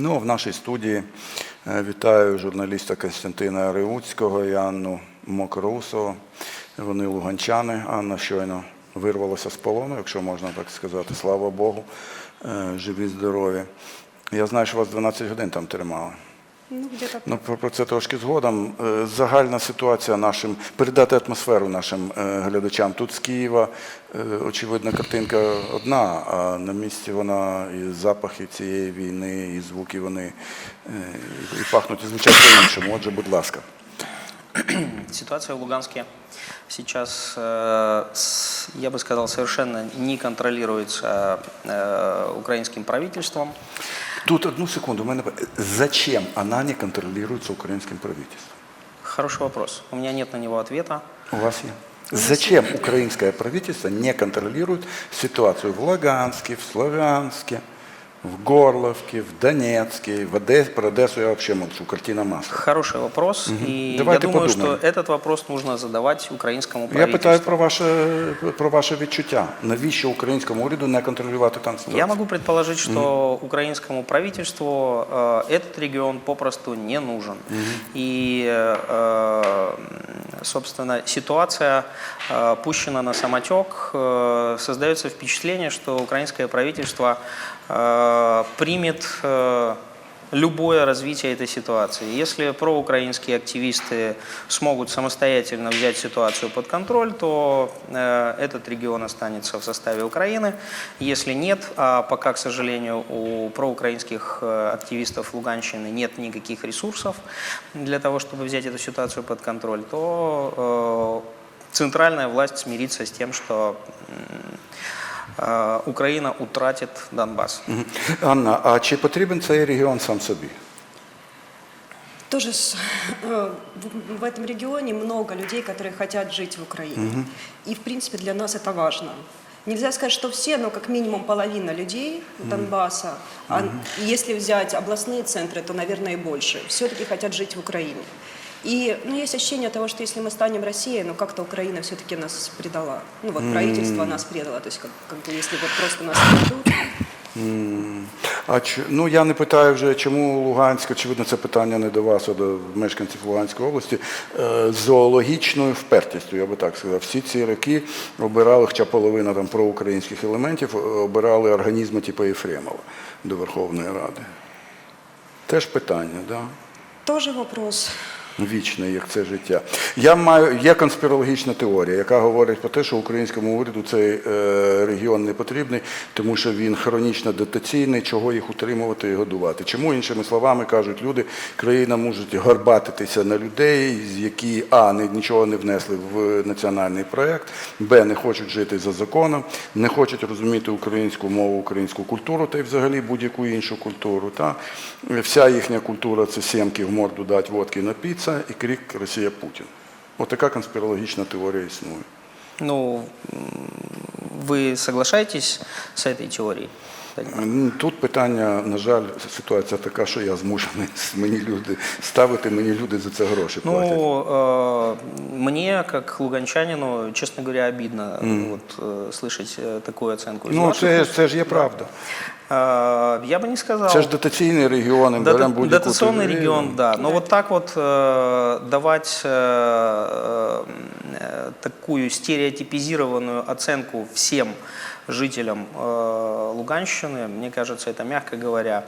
Ну, в нашій студії е, вітаю журналіста Костянтина Риуцького і Анну Мокрусову. Вони луганчани. Анна щойно вирвалася з полону, якщо можна так сказати. Слава Богу. Е, Живі, здорові. Я знаю, що вас 12 годин там тримали. Ну, где-то Ну, про, про це трошки згодом. Е, Загальна ситуація нашим, передати атмосферу нашим е, глядачам. Тут з Києва, е, очевидно, картинка одна, а на місці вона і запахи цієї війни, і звуки вони е, і пахнуть і звучать по-іншому. Отже, будь ласка. Ситуация в Луганске сейчас, э, с- я бы сказал, совершенно не контролируется э, украинским правительством. Тут одну секунду. У мене зачем она не контролируется украинским правительством? Хороший вопрос. У меня нет на него ответа. У вас есть? Зачем украинское правительство не контролирует ситуацию в Лаганске, в Славянске, в Горловке, в Донецке, в Одессе? Про Одессу я вообще молчу, картина масла. Хороший вопрос. И Давайте я думаю, подумаем. что этот вопрос нужно задавать украинскому Я правительству. питаю про ваше, про ваше відчуття. Навіщо українському уряду не контролювати там ситуацію? Я могу предположить, что украинскому правительству э, этот регион попросту не нужен. И, э, собственно, ситуация э, пущена на самотек. Э, создается впечатление, что украинское правительство э, примет э, любое развитие этой ситуации. Если проукраинские активисты смогут самостоятельно взять ситуацию под контроль, то э, этот регион останется в составе Украины. Если нет, а пока, к сожалению, у проукраинских э, активистов Луганщины нет никаких ресурсов для того, чтобы взять эту ситуацию под контроль, то э, центральная власть смирится с тем, что э, Украина утратит Донбасс. Мгм. Анна, а чи потрібен цей регіон сам собі? тоже с- э, в, в этом регионе много людей, которые хотят жить в Украине. И, в принципе, для нас это важно. Нельзя сказать, что все, но как минимум половина людей Донбасса, а если взять областные центры, то, наверное, и больше, все-таки хотят жить в Украине. И ну, есть ощущение того, что если мы станем Россией, ну как-то Украина все-таки нас предала. Ну вот правительство нас предало. То есть как, как бы если вот просто нас предадут, А чи, ну я не питаю вже, чому Луганськ, очевидно, це питання не до вас, а до мешканців Луганської області. Е, зоологічною впертістю, я би так сказав. Всі ці роки обирали, хоча половина там проукраїнських елементів, е, обирали організми типу Єфремова до Верховної Ради. Теж питання, да? тоже вопрос. Вічне, як це життя. Я маю є конспірологічна теорія, яка говорить про те, що українському уряду цей е, регіон не потрібний, тому що він хронічно дотаційний, чого їх утримувати і годувати. Чому іншими словами кажуть люди, країна може горбатитися на людей, які а не нічого не внесли в національний проект, б не хочуть жити за законом, не хочуть розуміти українську мову, українську культуру та й взагалі будь-яку іншу культуру. Та? Вся їхня культура це сімки в морду дать водки напіться і крик Росія Путін. Отака конспірологічна теорія існує. Ну, м, вы соглашаетесь с этой теорией? М, Тут питання, на жаль, ситуація така, що я змушений мені люди ставити мені люди за це гроші платять. Ну, э, мне, как луганчанину, честно говоря, обидно э, вот, э, слышать э, такую оценку. из Ну, ваших це, уст. це ж є правда. Э, Я бы не сказал. Це ж дотаційний регіон, і Дота- беремо будь-яку дотационный територію. регион, да. Но вот так вот э, давать э, э, такую стереотипизированную оценку всем жителям э, Луганщины, мне кажется, это, мягко говоря,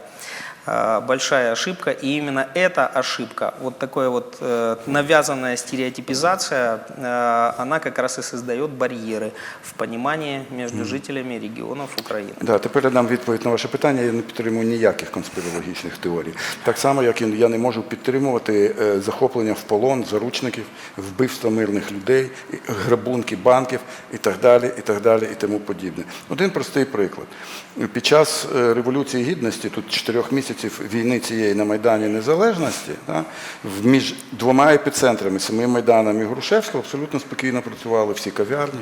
э, большая ошибка. И именно эта ошибка, вот такая вот э, навязанная стереотипизация, э, она как раз и создает барьеры в понимании между жителями регионов Украины. Да, тепер я дам відповідь на ваше питання. Я не підтримую ніяких конспірологічних теорій. Так само, як і я не можу підтримувати е, захоплення в полон заручників, вбивства мирних людей, і грабунки банків і так далі, і так далі, і тому подібне. Один простий приклад. Під час е, Революції Гідності, тут чотирьох місяців війни цієї на Майдані Незалежності, да, між двома епіцентрами, самим Майданом і Грушевського, абсолютно спокійно працювали всі кав'ярні.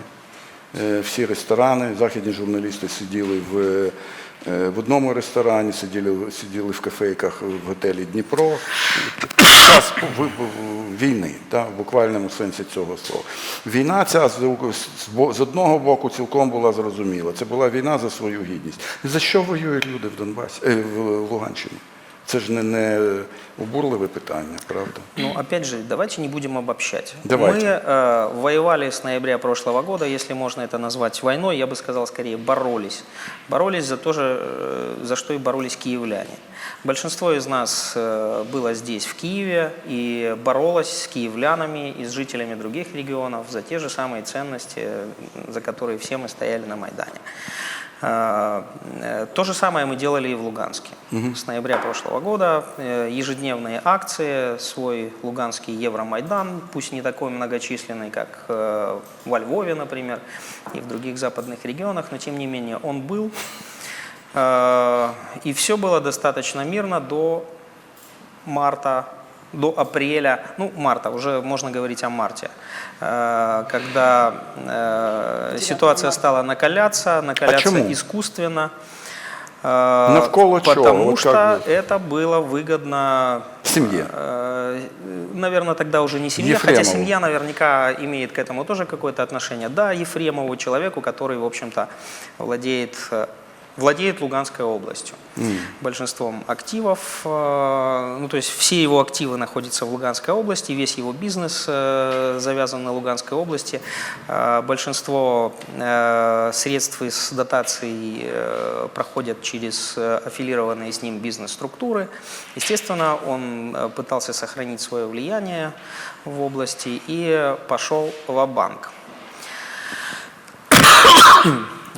Е, всі ресторани, західні журналісти сиділи в, в одному ресторані, сиділи, сиділи в кафейках в готелі Дніпро. Час війни, да, в буквальному сенсі цього слова. Війна ця з одного боку цілком була зрозуміла. Це була війна за свою гідність. За що воюють люди в Донбасі, е, в Луганщині? Це ж не, не обурливе питання, правда? Ну, опять же, давайте не будем обобщать. Давайте. Мы э, воевали с ноября прошлого года, если можно это назвать войной, я бы сказал скорее боролись. Боролись за то же, э, за что и боролись киевляне. Большинство из нас э, было здесь, в Киеве, и боролось с киевлянами и с жителями других регионов за те же самые ценности, э, за которые все мы стояли на Майдане. Э, э, То же самое мы делали и в Луганске. С ноября прошлого года э, ежедневные акции, свой луганский Евромайдан, пусть не такой многочисленный, как э, во Львове, например, и в других западных регионах, но тем не менее он был. Э, И все было достаточно мирно до марта, до апреля, ну, марта, уже можно говорить о марте, э, когда э, ситуация марта. стала накаляться, накаляться почему? искусственно. э, Навколо чего? Потому Вот что это было выгодно Семье. Наверное, тогда уже не семья, хотя Ефремову. семья наверняка имеет к этому тоже какое-то отношение. Да, Ефремову, человеку, который, в общем-то, владеет, владеет Луганской областью. Большинством активов, э, ну то есть все его активы находятся в Луганской области, весь его бизнес э, завязан на Луганской области. Э, Большинство средств из дотаций проходят через аффилированные с ним бизнес-структуры. Естественно, он пытался сохранить свое влияние в области и пошел в банк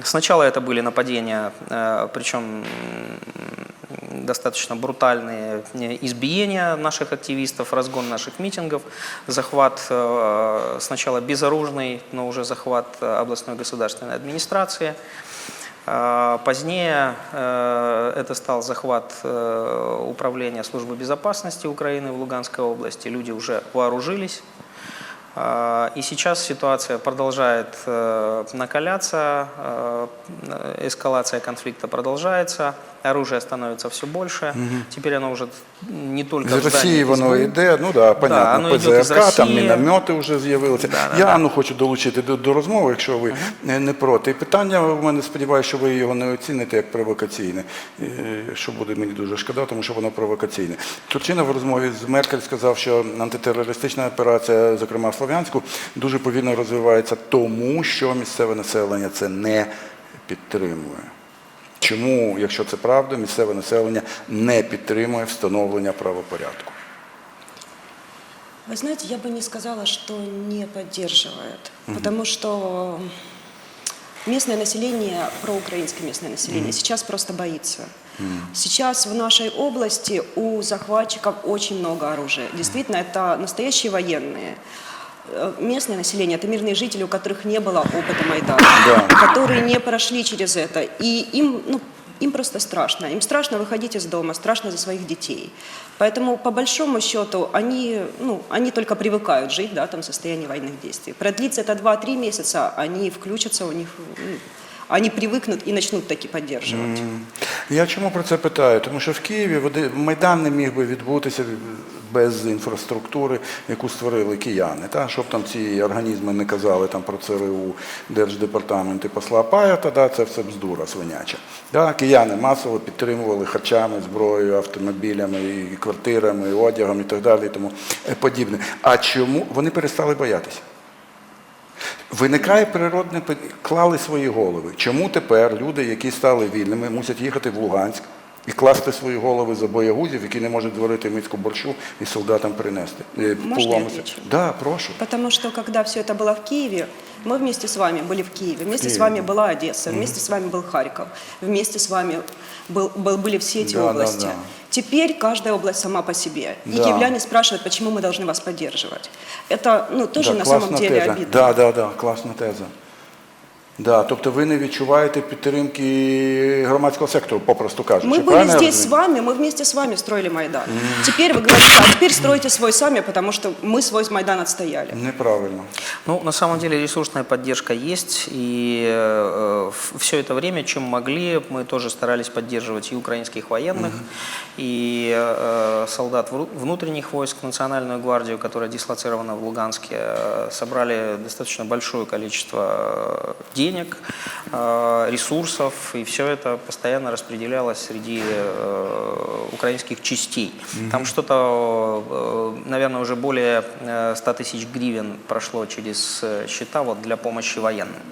Сначала это были нападения, э, причем достаточно брутальные избиения наших активистов, разгон наших митингов, захват э, сначала безоружный, но уже захват э, областной государственной администрации. Позднее это стал захват управления службы безопасности Украины в Луганской области. Люди уже вооружились. А, И сейчас ситуация продолжает э, накаляться, э, эскалация конфликта продолжается, оружие становится все больше. Теперь оно уже не только З в Росії воно йде, ну да, понятно, з ПЗРК, там міномети вже з'явилися. Да, да, Я да. ну, хочу долучити до, до розмови, якщо ви не, не проти. І питання, у мене сподіваюся, що ви його не оціните як провокаційне, е, що буде мені дуже шкода, тому що воно провокаційне. Турчинов в розмові з Меркель сказав, що антитерористична операція, зокрема в Слов'янську, дуже повільно розвивається, тому що місцеве населення це не підтримує Чому, якщо це правда, місцеве населення не підтримує встановлення правопорядку? Вы знаете, я бы не сказала, что не поддерживает, потому что местное население, проукраинское местное население, сейчас просто боится. Сейчас в нашей области у захватчиков очень много оружия. Действительно, это настоящие военные. Э, Местное население – это мирные жители, у которых не было опыта Майдана, Да. которые не прошли через это. И им, ну, им просто страшно. Им страшно выходить из дома, страшно за своих детей. Поэтому, по большому счету, они, ну, они только привыкают жить да, там, в состоянии военных действий. Продлится это 2-3 месяца, они включатся, у них, ну, они привыкнут и начнут таки поддерживать. Я чому про це питаю? Тому що в Києві води- Майдан не міг би відбутися без інфраструктури, яку створили кияни. Та? Щоб там ці організми не казали там, про ЦРУ, Держдепартамент і посла Паята, да? це все бздура свиняча. Да? Кияни масово підтримували харчами, зброєю, автомобілями, і квартирами, і одягом і так далі і тому подібне. А чому вони перестали боятися? Виникає природне клали свої голови. Чому тепер люди, які стали вільними, мусять їхати в Луганськ і класти свої голови за боягузів, які не можуть зварити миску борщу і солдатам принести? Е, Можна я поломитися? отвечу? Да, прошу. Потому что когда все это было в Киеве, мы вместе с вами были в Киеве, вместе с Киеве. вами была Одесса, вместе с вами был Харьков, вместе с вами был, был- были все эти Да, да, области. да. Теперь каждая область сама по себе. И Да. киевляне спрашивают, почему мы должны вас поддерживать. Это ну, тоже да, на класна самом деле теза. обидно. Да, да, да, класна теза. Да, тобто ви не відчуваєте підтримки громадського сектору, попросту кажучи. Мы были правильно я здесь с розумію? вами, мы вместе с вами строили Майдан. Теперь вы говорите, а теперь стройте свой сами, потому что мы свой Майдан отстояли. Неправильно. Ну, на самом деле ресурсная поддержка есть, и э, все это время, чем могли, мы тоже старались поддерживать и украинских военных, и э, солдат вру- внутренних войск, Национальную гвардию, которая дислоцирована в Луганске, э, собрали достаточно большое количество э, денег денег, э, ресурсов, и все это постоянно распределялось среди э, украинских частей. Там что-то, э, наверное, уже более э, 100 тысяч гривен прошло через счета вот, для помощи военным.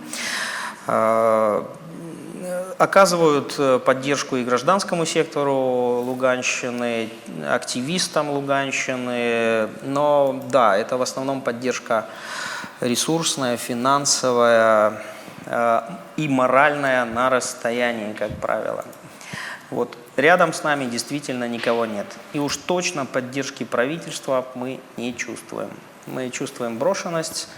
Оказывают поддержку и гражданскому сектору Луганщины, активистам Луганщины, но да, это в основном поддержка ресурсная, финансовая и моральная на расстоянии, как правило. Вот рядом с нами действительно никого нет. И уж точно поддержки правительства мы не чувствуем. Мы чувствуем брошенность,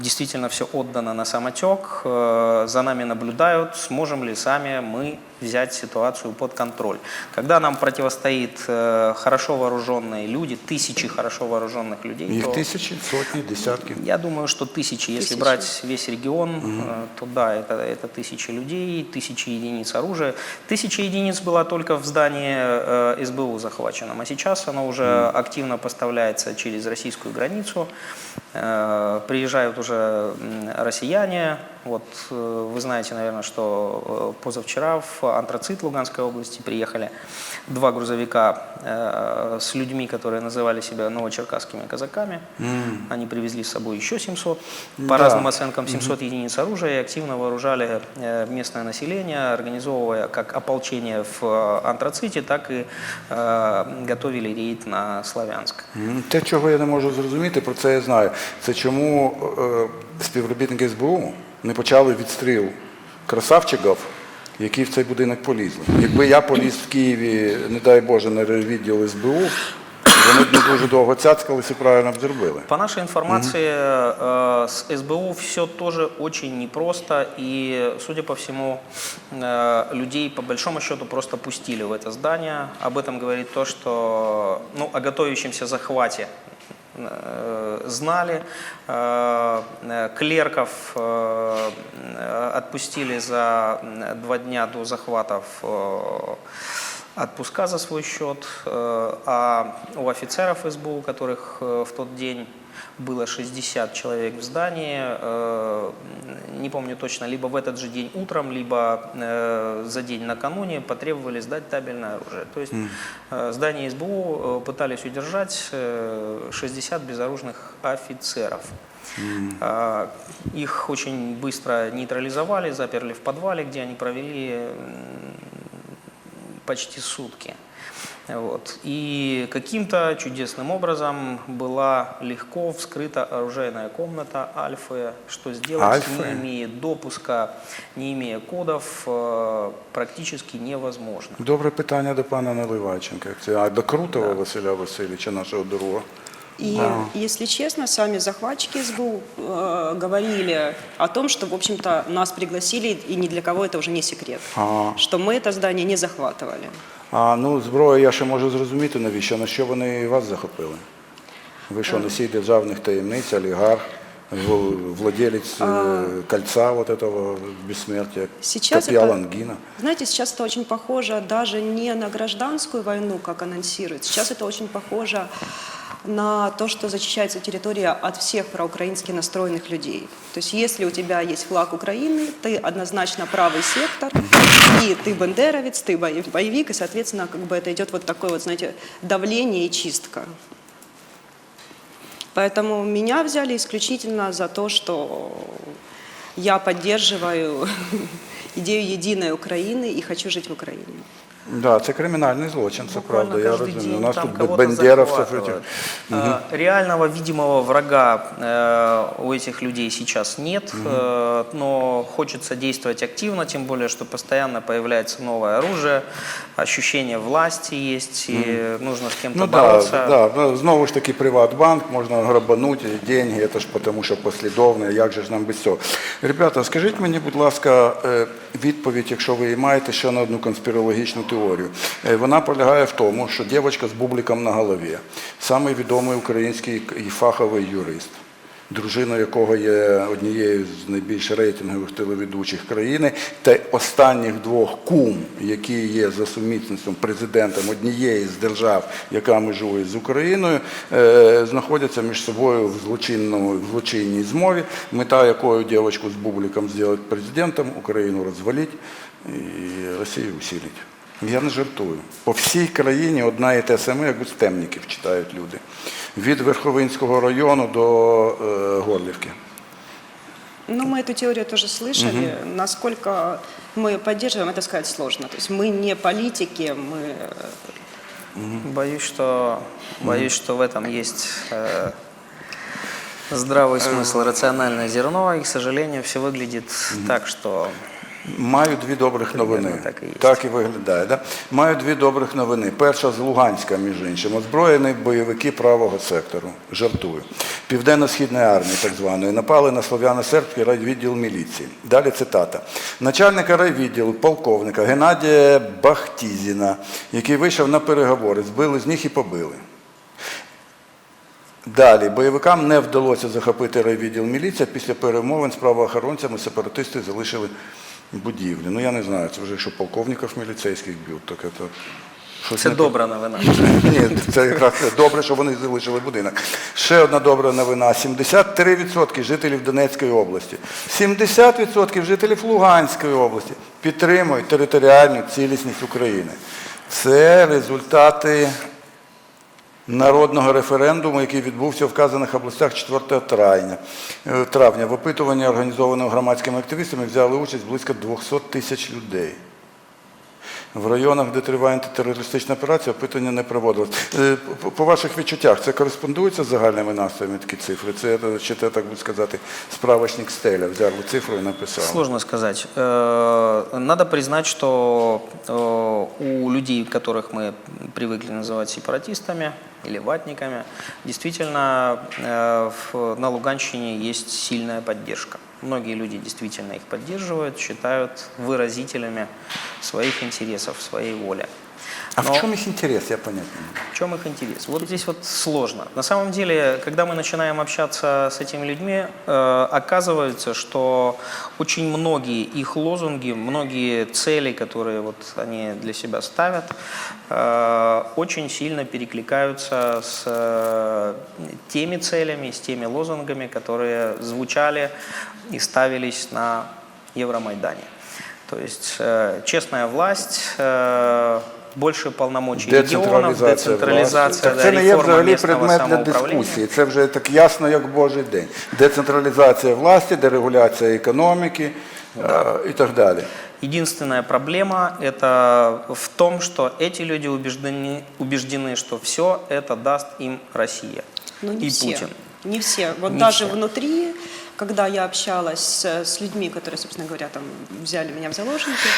действительно все отдано на самотек, э, за нами наблюдают, сможем ли сами мы взять ситуацию под контроль. Когда нам противостоит э, хорошо вооруженные люди, тысячи хорошо вооруженных людей, Їх то тисячі, сотні, десятки. я думаю, что тысячи. Если Тысячи. брать весь регион, э, то да, это, это тысячи людей, тысячи единиц оружия. Тысяча единиц была только в здании э, СБУ захваченном, а сейчас оно уже активно поставляется через российскую границу. Э, Приезжают уже россияне. Вот э, вы знаете, наверное, что э, позавчера в антрацит Луганской области приехали два грузовика э, с людьми, которые называли себя новочеркасскими казаками. Они привезли с собой еще 700, по Да. разным оценкам 700 единиц оружия и активно вооружали э, местное население, организовывая как ополчение в э, антраците, так и э, готовили рейд на Славянск. М, Те, чого я не можу зрозуміти, про це я знаю. Це чому е, співробітники СБУ не почали відстріл красавчиків, які в цей будинок полізли. Якби я поліз в Києві, не дай Боже, на відділ СБУ, вони б не дуже довго цяцкалися і правильно б зробили. По нашей информации, э, с СБУ все тоже очень непросто, и, судя по всему, э, людей по большому счету просто пустили в это здание. Об этом говорит то, что ну, о готовящемся захвате э, знали. Э, э, Клерков э, э, отпустили за м, два дня до захватов э, отпуска за свой счет, э, а у офицеров СБУ, которых э, в тот день было 60 человек в здании, э, не помню точно, либо в этот же день утром, либо за день накануне потребовали сдать табельное оружие. То есть здание СБУ пытались удержать э, 60 безоружных офицеров. А, Их очень быстро нейтрализовали, заперли в подвале, где они провели почти сутки. Вот. И каким-то чудесным образом была легко вскрыта оружейная комната Альфы, что сделать, Альфы? не имея допуска, не имея кодов, э, практически невозможно. Добре питання до пана Наливайченка. Як це? А до Крутого Василя Васильовича, нашого друга. И, если честно, сами захватчики СБУ э, говорили о том, что, в общем-то, нас пригласили, и ни для кого это уже не секрет, Ага. что мы это здание не захватывали. А ну, зброю я ще можу зрозуміти, навіщо, на що вони вас захопили? Ви що, носій державних таємниць, олігарх, в- владелець е, кольца вот этого бессмертия, Сейчас копья это- Лангина? Знаете, сейчас это очень похоже даже не на гражданскую войну, как анонсируют. Сейчас это очень похоже на то, что зачищается территория от всех проукраински настроенных людей. То есть если у тебя есть флаг Украины, ты однозначно правый сектор, и ты бандеровец, ты боев- боевик, и, соответственно, как бы это идет вот такое вот, знаете, давление и чистка. Поэтому меня взяли исключительно за то, что я поддерживаю идею единой Украины и хочу жить в Украине. Да, це кримінальний злочин, це Буквально правда, я каждый розумію. день У нас там тут кого-то бендеровців. захватывают. Э, Реального видимого врага э, у этих людей сейчас нет, э, но хочется действовать активно, тем более, что постоянно появляется новое оружие, ощущение власти есть, и нужно с кем-то Ну да, бороться. да, ну, знову ж таки Приватбанк, можна грабанути деньги, це ж тому, що послідовно, як же ж нам без цього. Ребята, скажіть мені, будь ласка, е, відповідь, якщо ви її маєте ще на одну конспірологічну теорію. Е, Вона полягає в тому, що дівчинка з бубликом на голові, самий відомий український і фаховий юрист. дружиною якого є однією з найбільш рейтингових телеведучих країни, та останніх двох кум, які є за сумісництвом президентом однієї з держав, яка межує з Україною, е, знаходяться між собою в злочинному в злочинній змові, мета якої дівчинку з бубликом зробити президентом, Україну розвалити і Росію усилити. Я не жартую. По всій країні одна і те саме, як у темників читають люди. Від Верховинського району до е, Горлівки. Ну, мы эту теорию тоже слышали. Насколько мы ее поддерживаем, это сказать сложно. То есть мы не политики, мы э, Боюсь, что, боюсь, что в этом есть э, здравый смысл, рациональное зерно, и, к сожалению, все выглядит так, что Маю дві добрих новини. Так і. Так і виглядає. Да? Маю дві добрих новини. Перша з Луганська, між іншим. Озброєні бойовики правого сектору. Жартую. Південно-східної армії, так званої, напали на слов'яно-сербський райвідділ міліції. Далі цитата. Начальника райвідділу, полковника Геннадія Бахтізіна, який вийшов на переговори, збили з ніг і побили. Далі бойовикам не вдалося захопити райвідділ міліція. Після перемовин з правоохоронцями сепаратисти залишили будівлі. Ну я не знаю, це вже якщо полковників міліцейських б'ють, так це щось це не добра новина. ні, це якраз добре, що вони залишили будинок. Ще одна добра новина: 73% жителів Донецької області, 70% жителів Луганської області підтримують територіальну цілісність України. Це результати народного референдуму, який відбувся в вказаних областях 4 травня. Е, травня. В опитуванні, організованого громадськими активістами, взяли участь близько 200 тисяч людей. В районах, де триває антитерористична операція, опитування не проводилось. Е, по- По ваших відчуттях, це кореспондується з загальними настроями такі цифри? Це, е, чи це, так би сказати, справочник стеля, взяли цифру і написав? Сложно сказать. Э, Надо признать, что э, у людей, которых мы привыкли называть сепаратистами или ватниками, действительно э, в- на Луганщине есть сильная поддержка. Многие люди действительно их поддерживают, считают выразителями своих интересов, своей воли. А Но- в чому їх інтерес, я понять не можу. в чем их интерес? Вот здесь вот сложно. На самом деле, когда мы начинаем общаться с этими людьми, э, оказывается, что очень многие их лозунги, многие цели, которые вот они для себя ставят, э, очень сильно перекликаются с э, теми целями, с теми лозунгами, которые звучали и ставились на Евромайдане. То есть э, честная власть, э, больше полномочий регионов, Децентралізація децентрализация, власті. да, Так це не є реформа взагалі местного предмет для самоуправления. дискусії. Це вже так ясно, як Божий день. Децентралізація власті, дерегуляція економіки е, і так далі. Единственная проблема это в том, что эти люди убеждены, убеждены что все это даст им Россия ну, не и все. Путин. Не все. Вот Не даже все. внутри, когда я общалась с, с людьми, которые, собственно говоря, там взяли меня в заложники,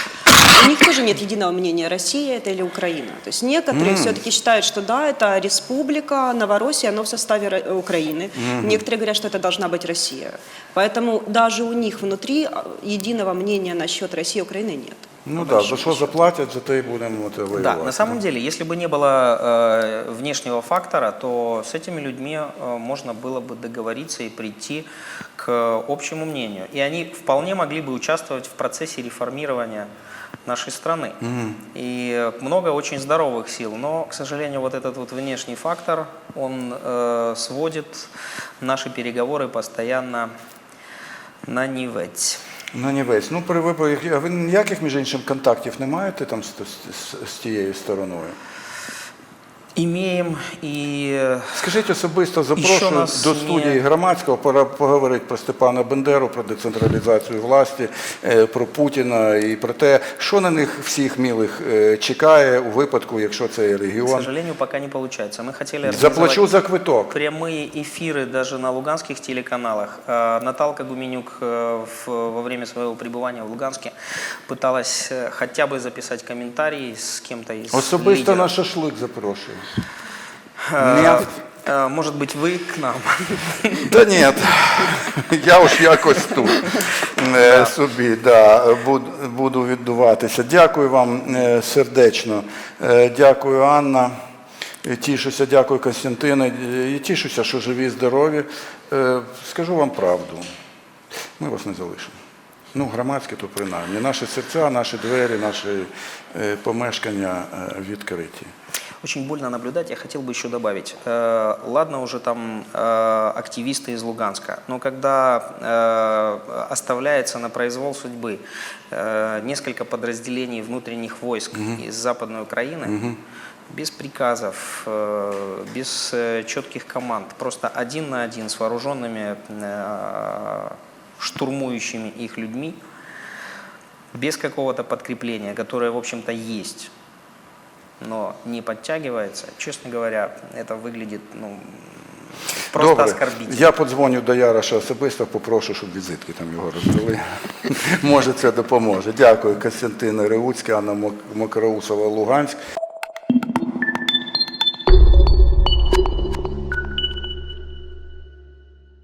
у них тоже нет единого мнения, Россия это или Украина. То есть некоторые все-таки считают, что да, это республика, Новороссия, оно в составе Ро- Украины. Некоторые говорят, что это должна быть Россия. Поэтому даже у них внутри а, единого мнения насчет России и Украины нет. Ну так, большому за що счету. заплатять, за те і будемо от, воювати. Да, на самом деле, если бы не было э, внешнего фактора, то с этими людьми э, можно было бы договориться и прийти к общему мнению. И они вполне могли бы участвовать в процессе реформирования нашей страны. И э, много очень здоровых сил. Но, к сожалению, вот этот вот внешний фактор, он э, сводит наши переговоры постоянно на нивать. Ну, не весь. Ну, при виборах, а ви ніяких, між іншим, контактів не маєте там з, з, з тією стороною? Имеем и э, Скажіть особисто, Що запрошую нас до не- студії громадського пора поговорити про Степана Бендеру, про децентралізацію власті, е, про Путіна і про те, що на них всіх мілих е, чекає у випадку, якщо це К регіон. сожалению, пока не получается. Мы хотели Заплачу организовать за квиток. прямые эфиры даже на луганских телеканалах. Э, Наталка Гуменюк э, в- во время своего пребывания в Луганске пыталась э, хотя бы записать комментарий с кем-то из Особисто лидеров. на шашлик запрошую. Э, Нет. э, Может быть, вы к нам? Та ні, я уж якось тут е, собі да, буду, буду віддуватися. Дякую вам е, сердечно. Е, Дякую, Анна. Е, Тішуся, дякую, Константине. Е, І тішуся, що живі, здорові. Е, Скажу вам правду. Ми вас не залишимо. Ну, громадське, то принаймні. Наші серця, наші двері, наші е, помешкання е, відкриті. Очень больно наблюдать. Я хотел бы еще добавить. Э, Ладно уже там э, активисты из Луганска, но когда э, оставляется на произвол судьбы э, несколько подразделений внутренних войск из Западной Украины, без приказов, без четких команд, просто один на один с вооруженными штурмующими их людьми, без какого-то подкрепления, которое, в общем-то, есть, но не подтягивается, честно говоря, это выглядит ну, просто Добре. оскорбительно. Я подзвоню до Яроша особисто, попрошу, щоб візитки там його роздали. Може, це допоможе. Дякую, Костянтина Реуцька, Анна Мок- Луганськ.